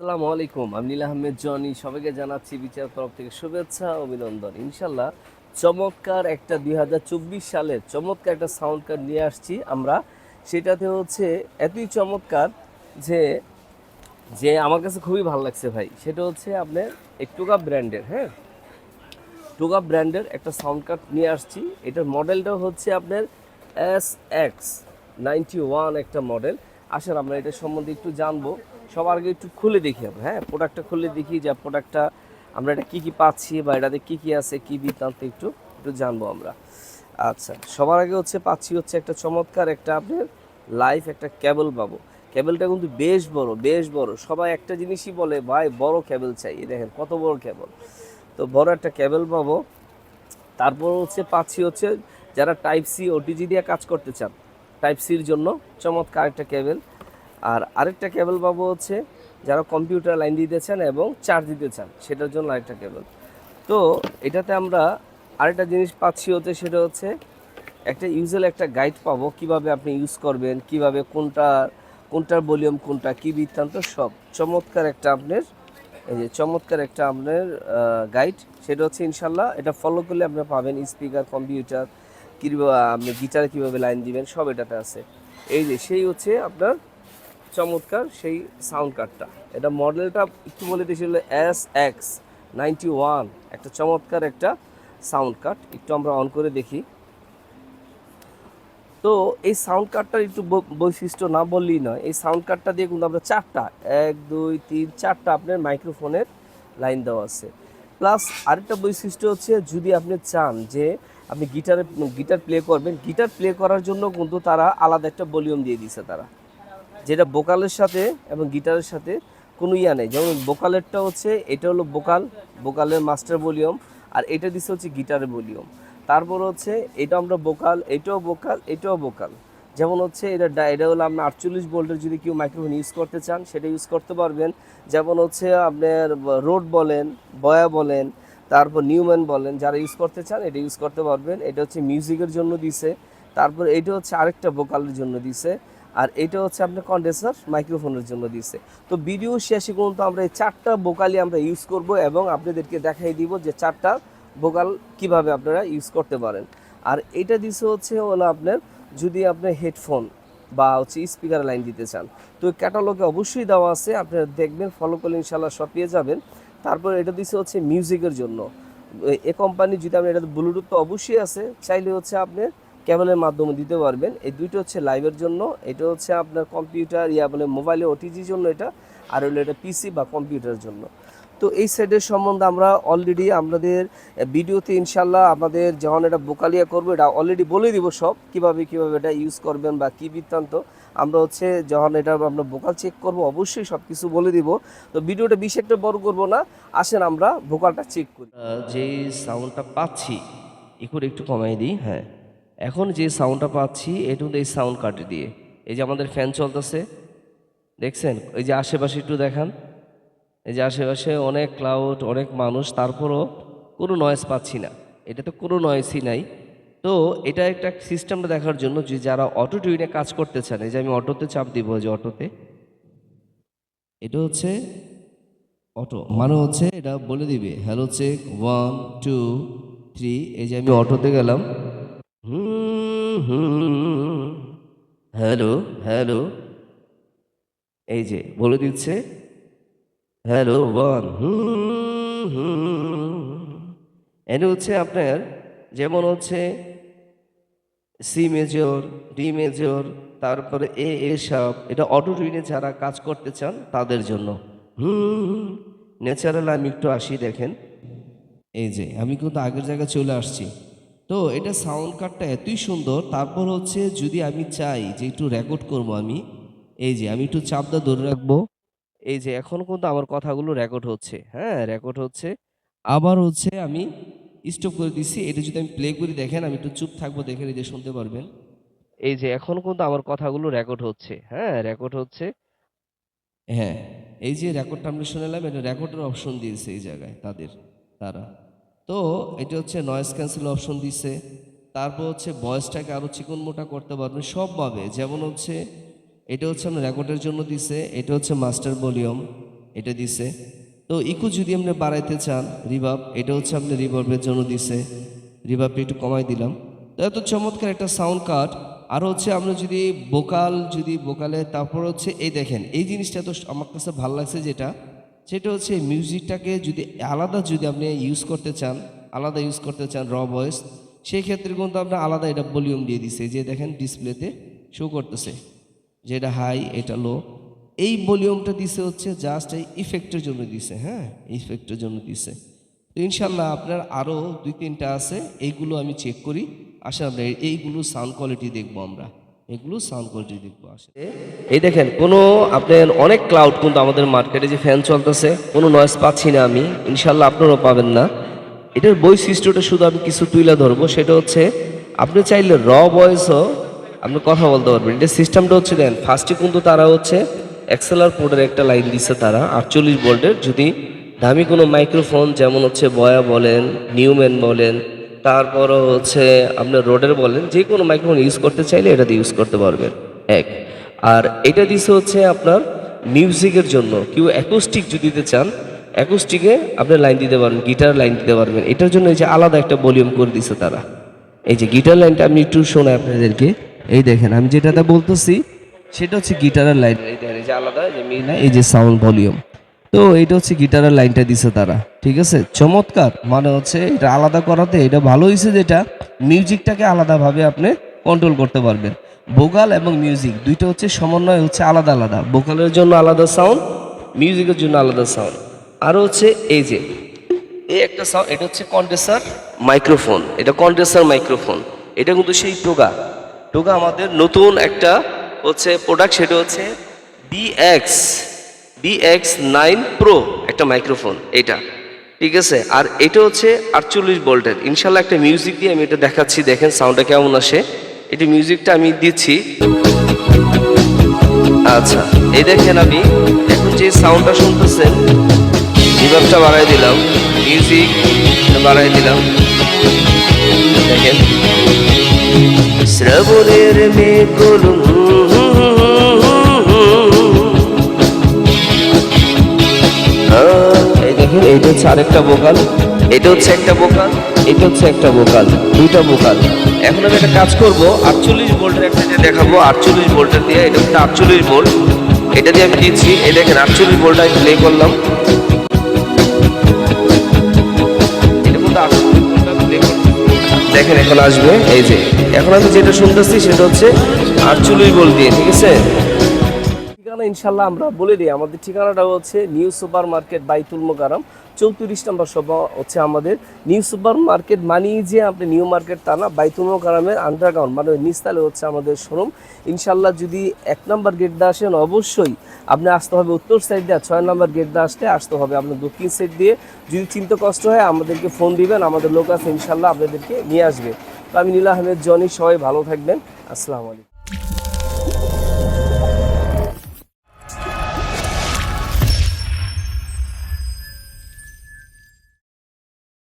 আসসালামু আলাইকুম, আমি নীল আহমেদ জনি, সবাইকে জানাচ্ছি বিচার তরফ থেকে শুভেচ্ছা, অভিনন্দন। ইনশাল্লাহ চমৎকার একটা দু হাজার চব্বিশ সালের চমৎকার একটা সাউন্ড কার্ড নিয়ে আসছি আমরা। সেটাতে হচ্ছে এতই চমৎকার যে যে আমার কাছে খুবই ভালো লাগছে ভাই। সেটা হচ্ছে আপনার একটুকা ব্র্যান্ডের হ্যাঁ? টোগা ব্র্যান্ডের একটা সাউন্ড কার্ড নিয়ে আসছি। এটার মডেলটা হচ্ছে আপনার এস এক্স নাইনটি ওয়ান একটা মডেল আসেন, আমরা এটা সম্বন্ধে একটু জানব। সবার আগে একটু খুলে দেখি আমরা হ্যাঁ? প্রোডাক্টটা খুলে দেখি যে প্রোডাক্টটা আমরা এটা কী কী পাচ্ছি বা এটাতে কী কী আছে, কী বৃত্তান্ত একটু একটু জানব আমরা। আচ্ছা সবার আগে হচ্ছে পাচ্ছি হচ্ছে একটা চমৎকার একটা আপনার লাইফ একটা কেবল পাবো। কেবলটা কিন্তু বেশ বড় বেশ বড়। সবাই একটা জিনিসই বলে, ভাই, বড় কেবল চাই। দেখেন, কত বড় কেবল তো বড় একটা কেবল পাবো। তারপর হচ্ছে পাচ্ছি হচ্ছে যারা টাইপ সি ওটিজি দিয়ে কাজ করতে চান টাইপ সির জন্য চমৎকার একটা কেবল আর আরেকটা কেবল পাবো হচ্ছে যারা কম্পিউটার লাইন দিতে চান এবং চার্জ দিতে চান, সেটার জন্য আরেকটা কেবল তো এটাতে আমরা আরেকটা জিনিস পাচ্ছি হচ্ছে, সেটা হচ্ছে একটা ইউজুয়াল একটা গাইড পাবো, কীভাবে আপনি ইউজ করবেন, কীভাবে কোনটা, কোনটার ভলিউম কোনটা কি বৃত্তান্ত, সব চমৎকার একটা আপনার, এই যে চমৎকার একটা আপনার গাইড সেটা হচ্ছে ইনশাল্লাহ, এটা ফলো করলে আপনি পাবেন স্পিকার কম্পিউটার কীভাবে আপনি গিটারে কীভাবে লাইন দিবেন, সব এটাতে আছে। এই যে, সেই হচ্ছে আপনার চমৎকার সেই সাউন্ড কার্ডটা এটা মডেলটা একটু বলে দিয়েছিল এস এক্স নাইনটি ওয়ান একটা চমৎকার একটা সাউন্ড কার্ড একটু আমরা অন করে দেখি। তো এই সাউন্ড কার্ডটার একটু বৈশিষ্ট্য না বললেই নয়। এই সাউন্ড কার্ডটা দিয়ে কিন্তু আমরা চারটা, এক, দুই, তিন, চারটা আপনার মাইক্রোফোনের লাইন দেওয়া আছে। প্লাস আরেকটা বৈশিষ্ট্য হচ্ছে, যদি আপনি চান যে আপনি গিটারে গিটার প্লে করবেন। গিটার প্লে করার জন্য কিন্তু তারা আলাদা একটা ভলিউম দিয়ে দিছে তারা। যেটা বোকালের সাথে এবং গিটারের সাথে কোনো ইয়া নেই। যেমন বোকালেরটা হচ্ছে, এটা হলো বোকাল বোকালের মাস্টার ভলিউম আর এটা দিচ্ছে হচ্ছে গিটারের ভলিউম তারপর হচ্ছে, এটা আমরা বোকাল এটাও বোকাল এটাও বোকাল যেমন হচ্ছে, এটা এটা হলো আপনার আটচল্লিশ ভোল্টের যদি কেউ মাইক্রোফোন ইউজ করতে চান, সেটা ইউজ করতে পারবেন। যেমন হচ্ছে আপনার রোড বলেন বয়া বলেন তারপর নিউম্যান বলেন, যারা ইউজ করতে চান এটা ইউজ করতে পারবেন। এটা হচ্ছে মিউজিকের জন্য দিছে। তারপর এটা হচ্ছে আরেকটা ভোকালের জন্য দিছে। আর এটা হচ্ছে আপনার কন্ডেন্সার মাইক্রোফোনের জন্য দিছে। তো ভিডিও শেষে কিন্তু আমরা এই চারটা বোকালই আমরা ইউজ করব এবং আপনাদেরকে দেখাই দিব যে চারটা ভোকাল কীভাবে আপনারা ইউজ করতে পারেন। আর এটা দিছে হচ্ছে হলো আপনার যদি আপনি হেডফোন বা হচ্ছে স্পিকার লাইন দিতে চান। তো ক্যাটালগে অবশ্যই দেওয়া আছে। আপনারা দেখবেন ফলো করলে ইনশাল্লাহ সব পেয়ে যাবেন। তারপর এটা দিছে হচ্ছে মিউজিকের জন্য। এ- কোম্পানি যদি আপনি এটা ব্লুটুথ তো অবশ্যই আছে, চাইলে হচ্ছে আপনি কেবলের মাধ্যমে দিতে পারবেন। এই দুইটা হচ্ছে লাইভের জন্য। এটা হচ্ছে আপনার কম্পিউটার ইয়া বলে মোবাইলে ওটিজির জন্য এটা, আর হলো এটা পিসি বা কম্পিউটারের জন্য। তো এই সেটের সম্বন্ধে আমরা অলরেডি আমাদের ভিডিওতে ইনশাল্লাহ আমাদের যখন এটা বোকালিয়া করব, এটা অলরেডি বলে দিব সব, কীভাবে কীভাবে এটা ইউজ করবেন বা কী বৃত্তান্ত। আমরা হচ্ছে যখন এটা আমরা বোকাল চেক করব, অবশ্যই সব কিছু বলে দিব। তো ভিডিওটা বেশি একটা বড় করব না, আসেন আমরা ভোকালটা চেক করি। যে সাউন্ডটা পাচ্ছি একটু একটু কমাই দিই হ্যাঁ। এখন যে সাউন্ডটা পাচ্ছি, এটা এই সাউন্ড কাটে দিয়ে। এই যে আমাদের ফ্যান চলতেছে, দেখছেন? এই যে আশেপাশে একটু দেখান। এই যে আশেপাশে অনেক ক্লাউড অনেক মানুষ তারপরও কোনো নয়েজ পাচ্ছি না এটা তো কোনো নয়েজই নাই তো এটা একটা সিস্টেমটা দেখার জন্য যে যারা অটো টিউনে কাজ করতে চান এই যে আমি অটোতে চাপ দিব যে অটোতে এটা হচ্ছে অটো মানে হচ্ছে এটা বলে দিবে hello check one two three এই যে আমি অটোতে গেলাম হ্যালো হ্যালো এই যে বলে দিচ্ছে হ্যালো ওয়ান এটা হচ্ছে আপনার, যেমন হচ্ছে সি মেজর ডি মেজর তারপরে এ এ সব এটা অটো টুইনে যারা কাজ করতে চান, তাদের জন্য। হুম ন্যাচারাল আমি একটু আসি দেখেন। এই যে, আমি কিন্তু আগের জায়গায় চলে আসছি। তো এটা সাউন্ড কার্ডটা এতই সুন্দর, তারপর হচ্ছে যদি আমি চাই যে একটু রেকর্ড করব আমি, এই যে, আমি একটু চাপদা ধরে রাখব। এই যে এখন কিন্তু আমার কথাগুলো রেকর্ড হচ্ছে। হ্যাঁ রেকর্ড হচ্ছে। আবার হচ্ছে আমি স্টপ করে দিচ্ছি। এটা যদি আমি প্লে করি, দেখেন আমি একটু চুপ থাকব দেখেন এই যে শুনতে পারবেন। এই যে এখন কিন্তু আমার কথাগুলো রেকর্ড হচ্ছে। হ্যাঁ রেকর্ড হচ্ছে। হ্যাঁ এই যে রেকর্ডটা আমি শুনলাম, এটা রেকর্ডের অপশন দিয়েছে এই জায়গায় তাদের, তারা। তো এটা হচ্ছে নয়েজ ক্যান্সেল অপশন দিছে। তারপর হচ্ছে ভয়েসটাকে আরও চিকন মোটা করতে পারবেন সবভাবে। যেমন হচ্ছে এটা হচ্ছে আমরা রেকর্ডের জন্য দিছে, এটা হচ্ছে মাস্টার ভলিউম, এটা দিছে। তো ইকু যদি আপনি বাড়াইতে চান, রিভাব, এটা হচ্ছে আপনি রিভাবের জন্য দিছে। রিভাবটা একটু কমাই দিলাম। তো এত চমৎকার একটা সাউন্ড কার্ড আর হচ্ছে আমরা যদি বোকাল যদি বোকালে তারপর হচ্ছে এই দেখেন, এই জিনিসটা তো আমার কাছে ভালো লাগছে যেটা, সেটা হচ্ছে মিউজিকটাকে যদি আলাদা যদি আপনি ইউজ করতে চান, আলাদা ইউজ করতে চান র ভয়েস সেই ক্ষেত্রে কিন্তু আপনার আলাদা এটা ভলিউম দিয়ে দিছে। যে দেখেন ডিসপ্লেতে শো করতেছে। যেটা হাই এটা লো এই ভলিউমটা দিছে হচ্ছে জাস্ট এই ইফেক্টের জন্য দিছে হ্যাঁ? ইফেক্টের জন্য দিছে। ইনশাল্লাহ আপনার আরও দুই, তিনটা আছে এইগুলো আমি চেক করি। আসলে আমরা এইগুলো সাউন্ড কোয়ালিটি দেখব আমরা। এগুলো সাউন্ড কোয়ালিটি দেখব আসলে এই দেখেন, কোনো আপনার অনেক ক্লাউড কিন্তু আমাদের মার্কেটে যে ফ্যান চলতেছে, কোনো নয়েস পাচ্ছি না আমি। ইনশাল্লাহ আপনারাও পাবেন না। এটার বৈশিষ্ট্যটা শুধু আমি কিছু তুলে ধরবো, সেটা হচ্ছে, আপনি চাইলে র ভয়েসও আপনি কথা বলতে পারবেন। এটা সিস্টেমটা হচ্ছে দেন ফার্স্টে কিন্তু তারা হচ্ছে এক্সেলার পোর্টের একটা লাইন দিচ্ছে তারা, আটচল্লিশ ভোল্টের যদি দামি কোনো মাইক্রোফোন যেমন হচ্ছে বয়া বলেন নিউম্যান বলেন, তারপরও হচ্ছে আপনার রোডের বলেন, যে কোনো মাইক্রোফোন ইউজ করতে চাইলে এটা দিয়ে ইউজ করতে পারবেন। এক। আর এটা দিছে হচ্ছে আপনার মিউজিকের জন্য। কেউ অ্যাকোস্টিক যদি দিতে চান অ্যাকোস্টিকে আপনি লাইন দিতে পারবেন গিটার লাইন দিতে পারবেন। এটার জন্য এই যে আলাদা একটা ভলিউম করে দিছে তারা। এই যে গিটার লাইনটা আমি একটু শোনাই আপনাদেরকে। এই দেখেন, আমি যেটাতে বলতেছি, সেটা হচ্ছে গিটারের লাইন। যে আলাদা যে এই যে সাউন্ড ভলিউম। তো এটা হচ্ছে গিটারের লাইনটা দিছে তারা, ঠিক আছে? চমৎকার মানে হচ্ছে এটা আলাদা করাতে এটা ভালো হয়েছে যেটা মিউজিকটাকে আলাদাভাবে আপনি কন্ট্রোল করতে পারবেন। ভোকাল এবং মিউজিক, দুইটা হচ্ছে সমন্বয়, হচ্ছে আলাদা আলাদা। ভোকালের জন্য আলাদা সাউন্ড, মিউজিকের জন্য আলাদা সাউন্ড। আর হচ্ছে এই যে, এই একটা সাউন্ড, এটা হচ্ছে কন্ডেন্সার মাইক্রোফোন, এটা কন্ডেন্সার মাইক্রোফোন, এটা কিন্তু সেই টোগা টোগা আমাদের নতুন একটা হচ্ছে প্রোডাক্ট সেটা হচ্ছে বিএক্স বিএক্স নাইন প্রো একটা মাইক্রোফোন এটা। ঠিক আছে? আর এটা হচ্ছে আটচল্লিশ ভোল্টের। ইনশাল্লাহ একটা মিউজিক দিয়ে আমি এটা দেখাচ্ছি, দেখেন সাউন্ডটা কেমন আসে। এটা মিউজিকটা আমি দিচ্ছি। আচ্ছা এই দেখেন আমি, এখন যে সাউন্ডটা শুনতেছেন রিভাবটা বাড়াই দিলাম মিউজিক বাড়াই দিলাম। দেখেন। শ্রাবণের মেঘগুলো এই দেখেন এইটা হচ্ছে আরেকটা বোকাল এটা হচ্ছে একটা বোকাল এটা হচ্ছে একটা বোকাল দুইটা বোকাল এখন আমি একটা কাজ করব আটচল্লিশ ভোল্টের একটা যে দেখাবো আটচল্লিশ ভোল্টের দিয়ে এটা হচ্ছে আটচল্লিশ ভোল্ট। এটা দিয়ে আমি দিচ্ছি এই দেখেন আটচল্লিশ ভোল্ট আমি প্লে করলাম। দেখেন, এখন আসবে। এই যে, এখন আমি যেটা শুনতেছি সেটা হচ্ছে আর চুলুই বল দিয়ে, ঠিক আছে? ঠিকানা ইনশাল্লাহ আমরা বলে দিই। আমাদের ঠিকানাটা হচ্ছে নিউ সুপার মার্কেট বাইতুল মোকারম চৌত্রিশ নম্বর সভা হচ্ছে আমাদের নিউ সুপার মার্কেট মানি যে আপনি নিউ মার্কেট তা না বাইতুল মোকারমের আন্ডারগ্রাউন্ড মানে ওই নিচতলে হচ্ছে আমাদের শোরুম ইনশাল্লাহ যদি এক নম্বর গেট দিয়ে আসেন, অবশ্যই আপনি আসতে হবে উত্তর সাইড দিয়ে, ছয় নম্বর গেট দিয়ে আসলে আসতে হবে। আপনার দক্ষিণ সাইড দিয়ে যদি চিন্তা কষ্ট হয়, আমাদেরকে ফোন দিবেন, আমাদের লোক আছে ইনশাল্লাহ আপনাদেরকে নিয়ে আসবে। তো আমি নীলা আহমেদ, জনি, সবাই ভালো থাকবেন। আসসালামু আলাইকুম।